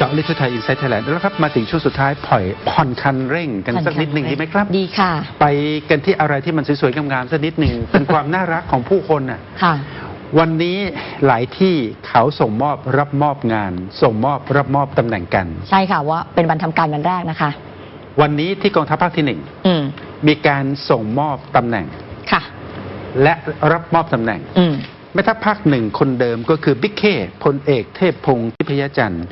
เจาะลิทไทยอินไซต์ไทยแลนด์แล้วครับมาถึงช่วงสุดท้ายผ่อยผ่อนคันเร่งกันสักนิดหนึ่งดีไหมครับ ดีค่ะ ไปกันที่อะไรที่มันสวยๆงามๆสักนิดหนึ่ง เป็นความน่ารักของผู้คนน่ะค่ะ วันนี้หลายที่เขาส่งมอบรับมอบงาน ส่งมอบรับมอบตำแหน่งกัน ใช่ค่ะว่าเป็นวันทำการวันแรกนะคะ วันนี้ที่กองทัพภาคที่หนึ่งอืมมีการส่งมอบตำแหน่ง ค่ะ และรับมอบตำแหน่ง อืม แม่ทัพภาคหนึ่งคนเดิมก็คือบิ๊กเคพลเอกเทพพงศ์ทิพยจันทร์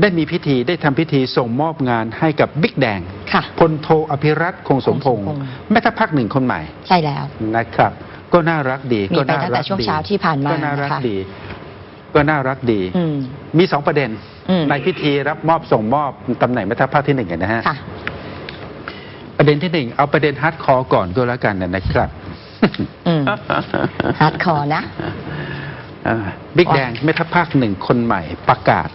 ได้มีพิธีได้ทำพิธีส่งมอบงานให้กับบิ๊กแดงค่ะพลโทอภิรัตคงสมพงศ์คงสมพงษ์แม่ทัพภาคหนึ่งคนใหม่ ใช่แล้วนะครับ ก็น่ารักดีมีก็ไปน่าตั้งรัแต่กช่วงดีเช้าที่ผ่านมาก็น่ารักนะคะดี ก็น่ารักดีอืมมีสองประเด็นอืมในพิธีรับมอบส่งมอบตำแหน่งแม่ทัพภาคที่หนึ่งกันนะฮะค่ะประเด็นที่หนึ่งเอาประเด็นฮาร์ดคอร์ก่อนก็แล้วกันนะครับอืมฮาร์ดคอร์นะบิ๊กแดงแม่ทัพภาคหนึ่งคนใหม่ประกาศ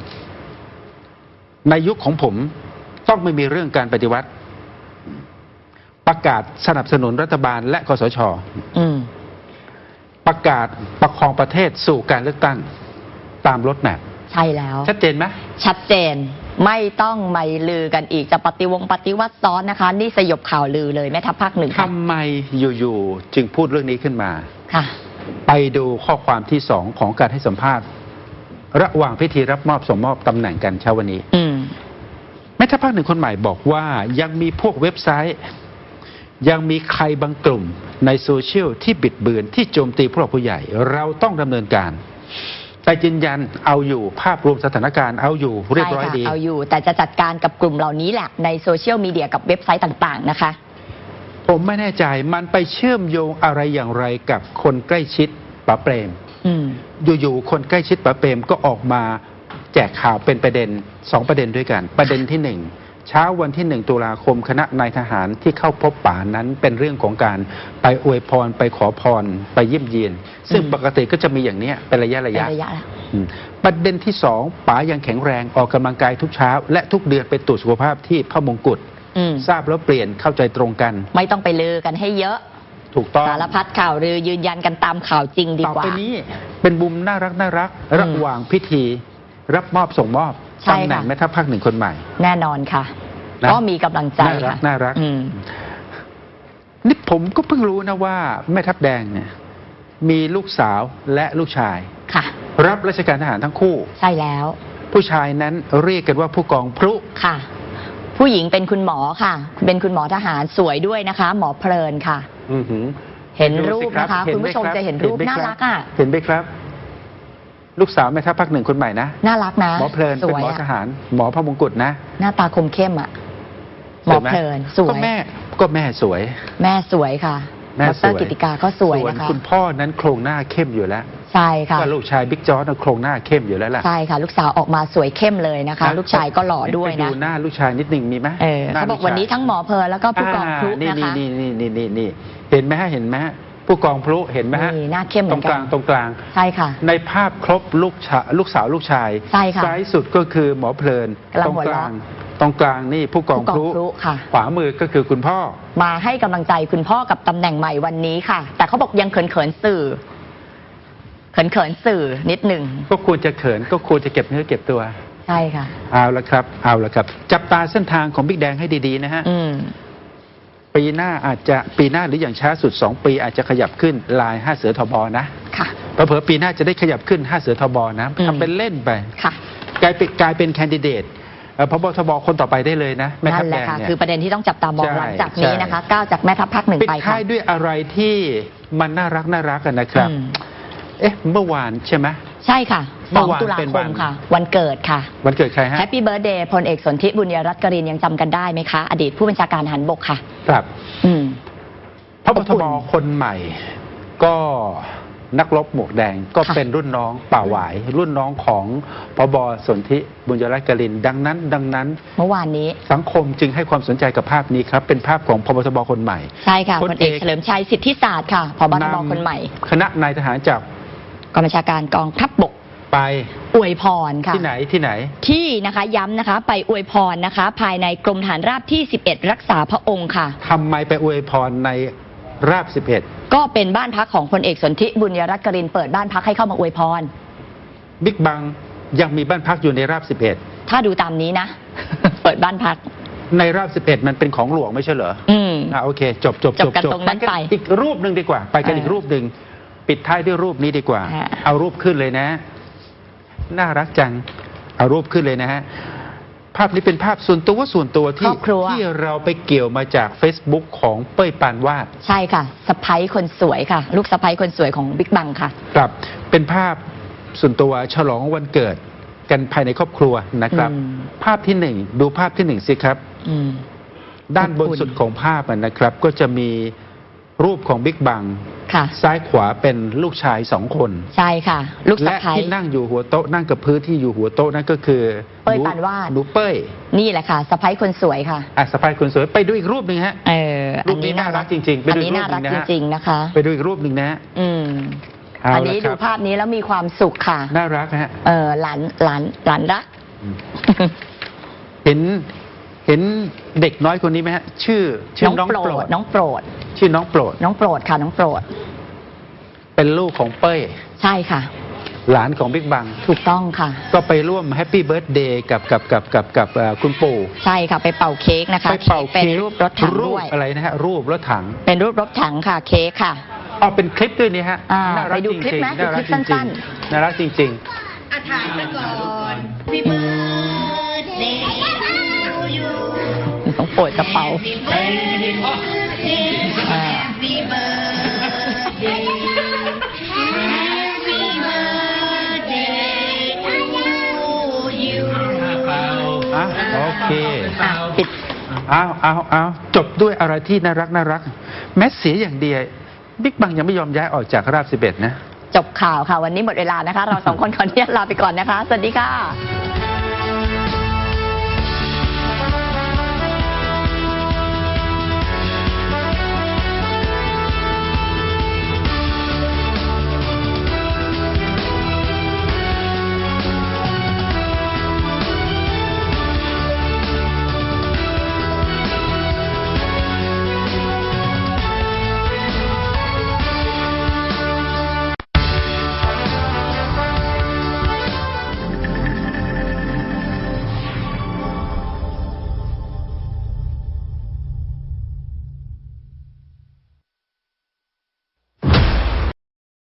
ในยุคของผมต้องไม่มีเรื่องการปฏิวัติ ประกาศสนับสนุนรัฐบาลและกสชอืมประกาศประคองประเทศสู่การเลือกตั้งตามรถแมพใช่แล้ว ชัดเจนไหมชัดเจนไม่ต้องไม่ลือกันอีกจะปฏิวงปฏิวัติซ้อนนะคะ นี่สยบข่าวลือเลยแม่ทัพภาคหนึ่งค่ะทำไมอยู่ๆจึงพูดเรื่องนี้ขึ้นมาค่ะ ไปดูข้อความที่สองของการให้สัมภาษณ์ ระหว่างพิธีรับมอบส่งมอบตำแหน่งกันเช้าวันนี้อืม แม่ทัพภาคหนึ่งคนใหม่บอกว่ายังมีพวกเว็บไซต์ ยังมีใครบางกลุ่มในโซเชียลที่บิดเบือนที่โจมตีผู้หลักผู้ใหญ่ เราต้องดำเนินการ แต่ยืนยันเอาอยู่ภาพรวมสถานการณ์เอาอยู่เรียบร้อยใช่ค่ะดี เอาอยู่แต่จะจัดการกับกลุ่มเหล่านี้แหละ ในโซเชียลมีเดียกับเว็บไซต์ต่างๆนะคะ ผมไม่แน่ใจมันไปเชื่อมโยงอะไรอย่างไรกับคนใกล้ชิดป๋าเปรม อืมอยู่ๆคนใกล้ชิดป๋าเปรมก็ออกมาแจกข่าวเป็นประเด็นสองประเด็นด้วยกัน ประเด็นที่หนึ่งเช้าวันที่หนึ่งตุลาคมคณะนายทหารที่เข้าพบป่านั้นเป็นเรื่องของการไปอวยพรไปขอพรไปเยี่ยมเยียน ซึ่งอืมปกติก็จะมีอย่างเนี้ยเป็นระยะระเป็นยะระยะละอืมประเด็นที่สองป๋ายังแข็งแรงออกกำลังกายทุกเช้า และทุกเดือนไปตรวจสุขภาพที่พระมงกุฎอืมทราบแล้วเปลี่ยนเข้าใจตรงกัน ไม่ต้องไปลือกันให้เยอะ ถูกต้อง สารพัดข่าวลือยืนยันกันตามข่าวจริงดีต่อกว่า ไปนี้เป็นมุมน่ารักน่ารักอืมระหว่างพิธี รับมอบส่งมอบใช่ตำแหน่งค่ะ แม่ทัพภาคหนึ่งคนใหม่ แน่นอนค่ะ นะ ก็มีกำลังใจน่ารักค่ะน่ารัก อืมนี่ผมก็เพิ่งรู้นะว่าแม่ทัพแดงเนี่ยมีลูกสาวและลูกชาย ค่ะ รับราชการทหารทั้งคู่ ใช่แล้วผู้ชายนั้นเรียกกันว่าผู้กองพรุค่ะ ผู้หญิงเป็นคุณหมอค่ะ เป็นคุณหมอทหารสวยด้วยนะคะ หมอเพลินค่ะ อื้อหือเห็นดูรูสิปนะคะเห็คุณไหผู้ชมรับจะเห็นรูปไหมน่าคบรักอะเห็นไหมครับ ลูกสาวแม่ทัพภาคหนึ่งคนใหม่นะ น่ารักนะหมอเพลินสเป็นวยหมออะทหาร หมอพระมงกุฎนะหน้าตาคมเข้มอะหมอเพลินสวก็ย แม่ก็แม่สวย แม่สวยค่ะแม่ดสรวยกิติกาก็สวยส่วนนะคะ คุณพ่อนั้นโครงหน้าเข้มอยู่แล้ว ใช่ค่ะก็ลูกชายบิ๊กจอร์ดโครงหน้าเข้มอยู่แล้วล่ะใช่ค่ะ ลูกสาวออกมาสวยเข้มเลยนะคะ ลูกชายก็หล่อด้วยไปนะดูหน้าลูกชายนิดหนึ่งมีไหมเออหน้เขาบอกลูชยวันนี้ทั้งหมอเพลินแล้วก็ผู้กองพลุนี่นะคะ นี่นี่นี่นี่นี่เห็นไหมฮะเห็นไหมฮะผู้กองพลุเห็นไหมฮะนี่หน้าเข้มเหตมืรองนกกัลานงตรงกลาง ใช่ค่ะ ในภาพครบลูกชาลูกสาวลูกชายใช่ค่ะซ้ายสุดก็คือหมอเพลินกำลังตรงหัวกเราะลางตรงกลางนี่ผู้กองผู้กองพลุพลุค่ะ ขวามือก็คือคุณพ่อ มาให้กำลังใจคุณพ่อกับตำแหน่งใหม่วันนี้ค่ะ แต่เขาบอกยังเขินๆสื่อ เขินๆสื่อนิดหนึ่งก็ควรจะเขินก็ควรจะเก็บเนื้อเก็บตัว ใช่ค่ะ เอาละครับ เอาละครับ จับตาเส้นทางของบิ๊กแดงให้ดีๆนะฮะ อืม ปีหน้าอาจจะปีหน้าหรืออย่างช้าสุด 2 ปีอาจจะขยับขึ้นลายห้าเสือทบนะค่ะ เผลอๆปีหน้าจะได้ขยับขึ้นห้าเสือทบนะอืม ทำเป็นเล่นไปค่ะกลายเป็นกลายเป็นแคนดิเดตเอ่อพบทบคนต่อไปได้เลยนะแม่นั่ทัพนแหแดละงค่ะ เนี่ย คือประเด็นที่ต้องจับตามองใช่หลังจากนี้นะคะก้าวจากแม่ทัพภาคหนึ่งปิดไปค่ะ ท้ายด้วยอะไรที่มันน่ารักน่ารักกันนะครับ อืม เอ๊ะ เมื่อวานใช่ไหม ใช่ค่ะเมื่อวาน2ตุลาเป็นควัน มค่ะ วันเกิดค่ะ วันเกิดใครฮะ แฮปปี้เบิร์ดเดย์พลเอกสนธิบุญยรัตน์กรินยังจำกันได้ไหมคะ อดีตผู้บัญชาการทหารบกค่ะ ครับอืม พบทบคนใหม่ ก็นักรบหมวกแดงก็ค่ะเป็นรุ่นน้องป่าหวาย รุ่นน้องของพบสนธิบุญยรัตน์กลิน ดังนั้น ดังนั้น เมื่อวานนี้ สังคมจึงให้ความสนใจกับภาพนี้ครับ เป็นภาพของพบทบคนใหม่ ใช่ค่ะพพลลเอเอกกเฉลิมชัยสิทธิศาสตร์ค่ะพบทบคนใหม่ คณะนายทหารจาก กองบัญชาการกองทัพบกไปอวยพรค่ะที่ไหนที่ไหนที่นะคะย้ำนะคะ ไปอวยพรนะคะ ภายในกรมฐานราบที่ 11 รักษาพระองค์ค่ะทำไมไปอวยพรในราบก็เป็นบ้านพักของพลเอกสนธิบุญยรัตน์กรินเปิดบ้านพักให้เข้ามาอวยพร11บิ๊กบังยังมีบ้านพักอยู่ในราบถ้าดูตามนี้นะ เปิดบ้านพัก11ในราบ 11 มันเป็นของหลวงไม่ใช่เหรออืมอ่าโอเค จบจบจบกันตรงนั้นไปอีกรูปหนึ่งดีกว่า ไปกันเอออีอีกรูปหนึ่ง ปิดท้ายด้วยรูปนี้ดีกว่าฮะเอารูปขึ้นเลยนะ น่ารักจัง เอารูปขึ้นเลยนะฮะ ภาพนี้เป็นภาพส่วนตัวส่วนตัวครที่อบครัวที่เราไปเกี่ยวมาจาก Facebook ของเป้ยปานวาด ใช่ค่ะสะพ้ยคนสวยค่ะ ลูกสะพ้ยคนสวยของบิ๊กบังค่ะ ครับ เป็นภาพส่วนตัวฉลองวันเกิดกันภายในครอบครัวนะครับอืมภาพที่หนึ่งดูภาพที่หนึ่งสิครับอืมด้านบนอบอุ่นสุดของภาพอะนะครับ ก็จะมีรูปของบิ๊กบัง ค่ะ ซ้ายขวาเป็นลูกชายสองคน ใช่ค่ะ ลูกสะและพ้ยที่นั่งอยู่หัวโต๊ะนั่งกับพื้นที่อยู่หัวโต๊ะนั่นก็คือเป้ยหปานวาด หนูเป้ยนี่แหละค่ะสะพ้ยคนสวยค่ะ อะสะพายคนสวยไปดูอีกรูปหนึ่งฮะ เออรูปนี้น่ารักจริงๆไปอันดูอีนี้กรูน่าปหรันึ่กงนะจฮะ ริง ๆนะคะ ไปดูอีกรูปหนึ่งนะฮะอืม เาอันละนี้คดูรับภาพนี้แล้วมีความสุขค่ะ น่ารักฮะเออหลานหลานหลานรักเห็นเห็นเด็กน้อยคนนี้ไหมฮะ ชื่อชื่น้อองน้องโปรโปรดดน้องโปรด ชื่อน้องโปรด น้องโปรดค่ะ น้องโปรด เป็นลูกของเป้ย ใช่ค่ะ หลานของบิ๊กบัง ถูกต้องค่ะ ก็ไปร่วมแฮปปี้เบิร์ a เดย์กับกับกับกับกับเอ่อคุณปู่ใช่ค่ะ ไปเป่าเค้กนะคะไปเป่าค้กเป็นค้กรูปรถถังรูด้ปวย อะไรนะฮะ รูปรถถังเป็นรูปรถถังค่ะ เค้กค่ะอ๋อเป็นคลิปด้วยนี่ฮะอ่าน่ารักไปดูจคลิปริงไหมๆน่ารักดูคลิจปสั้ริงน ๆน่ารักจริงอาถานไปก่อนพี่เบิร์ดเดย์ทูยูต้องโปรดกระเป๋าพี่เบิร์ดเดย์อ่าพี่เบิร์ดเดย์พี่เบิร์ดเดย์ทูยูๆอะโอเคอะปิดเอาเอาเอาจบด้วยอะไรที่น่ารักน่ารัก แม้เสียอย่างเดียวบิ๊กบังยังไม่ยอมย้ายออกจากราบสิบเอ็ดนะ จบข่าวค่ะ วันนี้หมดเวลานะคะ เราสองคนขออนุญาตลาไปก่อนนะคะ สวัสดีค่ะ